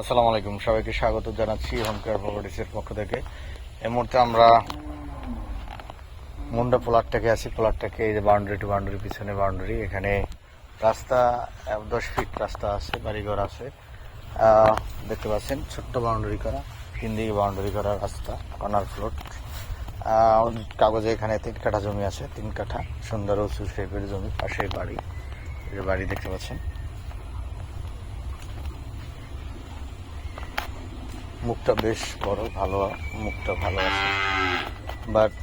আসসালামু আলাইকুম। সবাইকে স্বাগত জানাচ্ছি হোম কেয়ার প্রপার্টিসের পক্ষ থেকে। এই মুহূর্তে আমরা মুন্ডা পোলারটাকে আছি। পোলারটাকে এই যে বাউন্ডারি টু বাউন্ডারি পিছনে বাউন্ডারি এখানে রাস্তা দশ ফিট রাস্তা আছে, বাড়িঘর আছে। দেখতে পাচ্ছেন, ছোট্ট বাউন্ডারি করা, তিন দিকে বাউন্ডারি করা রাস্তা কর্নার ফ্লোট কাগজে এখানে তিন কাঠা জমি আছে, তিন কাঠা, সুন্দর উঁচু শেপের জমি পাশে বাড়ি। বাড়ি দেখতে পাচ্ছেন। মুখটা বেশ বড়, ভালো, মুখটা ভালো আছে। বাট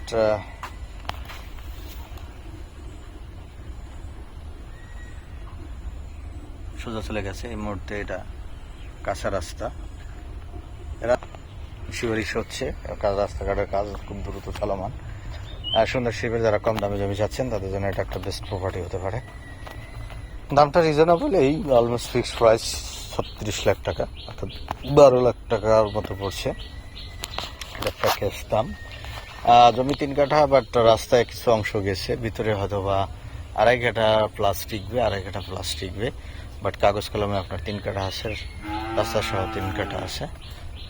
সোজা চলে গেছে। এই মুহূর্তে এটা কাঁচা রাস্তা। এরা শিবারিশ হচ্ছে কাজ রাস্তাঘাটের কাজ খুব দ্রুত চলমান। আর সুন্দর শিবের যারা কম দামে জমি যাচ্ছেন তাদের জন্য এটা একটা বেস্ট প্রপার্টি হতে পারে। দামটা রিজনেবল এই অলমোস্ট ফিক্সড প্রাইস ছত্রিশ লাখ টাকা, অর্থাৎ বারো লাখ টাকার মতো পড়ছে। এটা প্যাকেজ দাম। জমি তিন কাঠা বাট রাস্তায় কিছু অংশ গেছে। ভিতরে হয়তো বা আড়াই কাঠা প্লাস টিকবে, আড়াই কাঠা প্লাস টিকবে। বাট কাগজ কলমে আপনার তিন কাঠা আছে, রাস্তা সহ তিন কাঠা আছে।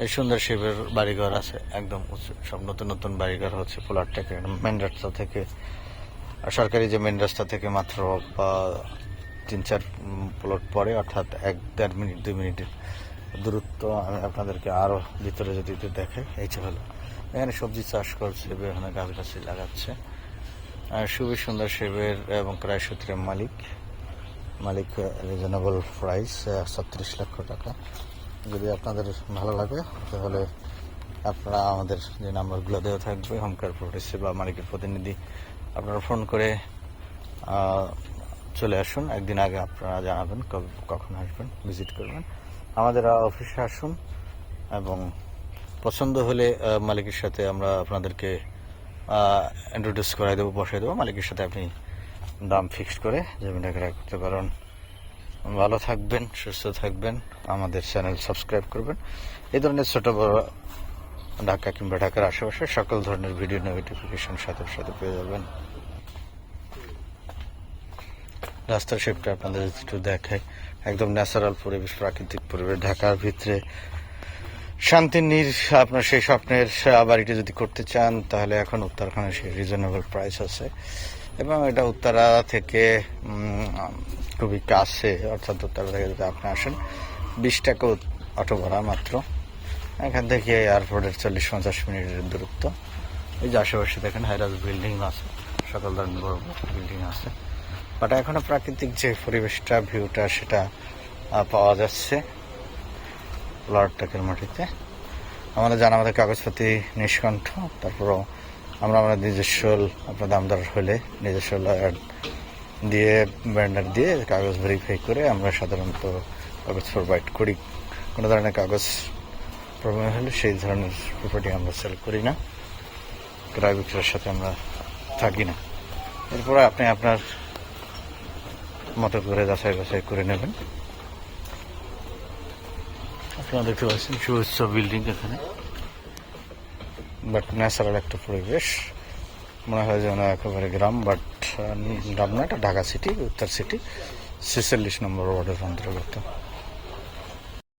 এই সুন্দর শিবের বাড়িঘর আছে, একদম সব নতুন নতুন বাড়িঘর হচ্ছে, পোলার থেকে মেন রাস্তা থেকে সরকারি যে মেন রাস্তা থেকে মাত্র তিন চার প্লট পরে, অর্থাৎ এক দেড় মিনিট, দুই মিনিটের দূরত্ব আমি আপনাদেরকে আরও ভিতরে যদি দেখে এই যে হলো। এখানে সবজি চাষ করছে এখানে গাছ গাছই লাগাচ্ছে। খুবই সুন্দর সেবের এবং প্রায় সূত্রের মালিক। মালিক রিজনেবল প্রাইস ছত্রিশ লক্ষ টাকা। যদি আপনাদের ভালো লাগে, তাহলে আপনারা আমাদের যে নাম্বারগুলো দেওয়া থাকবে, হোম কেয়ার বা মালিকের প্রতিনিধি, আপনারা ফোন করে চলে আসুন। একদিন আগে আপনারা জানাবেন কখন আসবেন, ভিজিট করবেন। আমাদের অফিসে আসুন এবং পছন্দ হলে মালিকের সাথে আমরা আপনাদেরকে ইন্ট্রোডিউস করাই দেবো, বসাই দেবো। মালিকের সাথে আপনি দাম ফিক্সড করে জমিটা ক্রয় করতে পারেন। ভালো থাকবেন, সুস্থ থাকবেন। আমাদের চ্যানেল সাবস্ক্রাইব করবেন। এই ধরনের ছোট বড় ঢাকা কিংবা ঢাকার আশেপাশে সকল ধরনের ভিডিও নোটিফিকেশন সাথে সাথে পেয়ে যাবেন। রাস্তার শেপটা আপনাদের একটু দেখায় একদম ন্যাচারাল পরিবেশ, প্রাকৃতিক পরিবেশ। ঢাকার ভিতরে শান্তির নীর, আপনার সেই স্বপ্নের বাড়িটি যদি করতে চান, তাহলে এখন উত্তরাখণ্ডে সেই রিজনেবল প্রাইস আছে। এবং এটা উত্তরা থেকে খুবই কাছে, অর্থাৎ উত্তরা থেকে যদি আপনি আসেন, বিশ টাকা অটো ভাড়া মাত্র। এখান থেকে এয়ারপোর্টের চল্লিশ পঞ্চাশ মিনিটের দূরত্ব। এই যে আশেপাশে দেখেন হাইরাজ বিল্ডিং আছে। সকল ধরনের বড় বিল্ডিং আছে। বাট এখনও প্রাকৃতিক যে পরিবেশটা, ভিউটা, সেটা পাওয়া যাচ্ছে লর্ডটাকের মাটিতে। আমাদের জানা আমাদের কাগজপাতি, নিষ্কণ্ঠ, তারপরও আমরা আমাদের নিজস্ব আপনার দামদার হলে নিজস্ব লয়ার দিয়ে ব্যান্ডার দিয়ে কাগজ ভেরিফাই করে আমরা সাধারণত কাগজ প্রোভাইড করি। কোনো ধরনের কাগজ প্রবলেম হলে সেই ধরনের প্রপার্টি আমরা সেল করি না। ক্রয় বিক্রয়ের সাথে আমরা থাকি না। এরপরে আপনি আপনার মতো করে যাচাই বাছাই করে নেবেন। আপনারা দেখতে পাচ্ছেন সুউচ্চ বিল্ডিং এখানে। বাট ন্যাচারাল একটা পরিবেশ। মনে হয় যেন একেবারে গ্রাম বাট গ্রাম না এটা ঢাকা সিটি উত্তর সিটি ছেচল্লিশ নম্বর ওয়ার্ডের অন্তর্গত।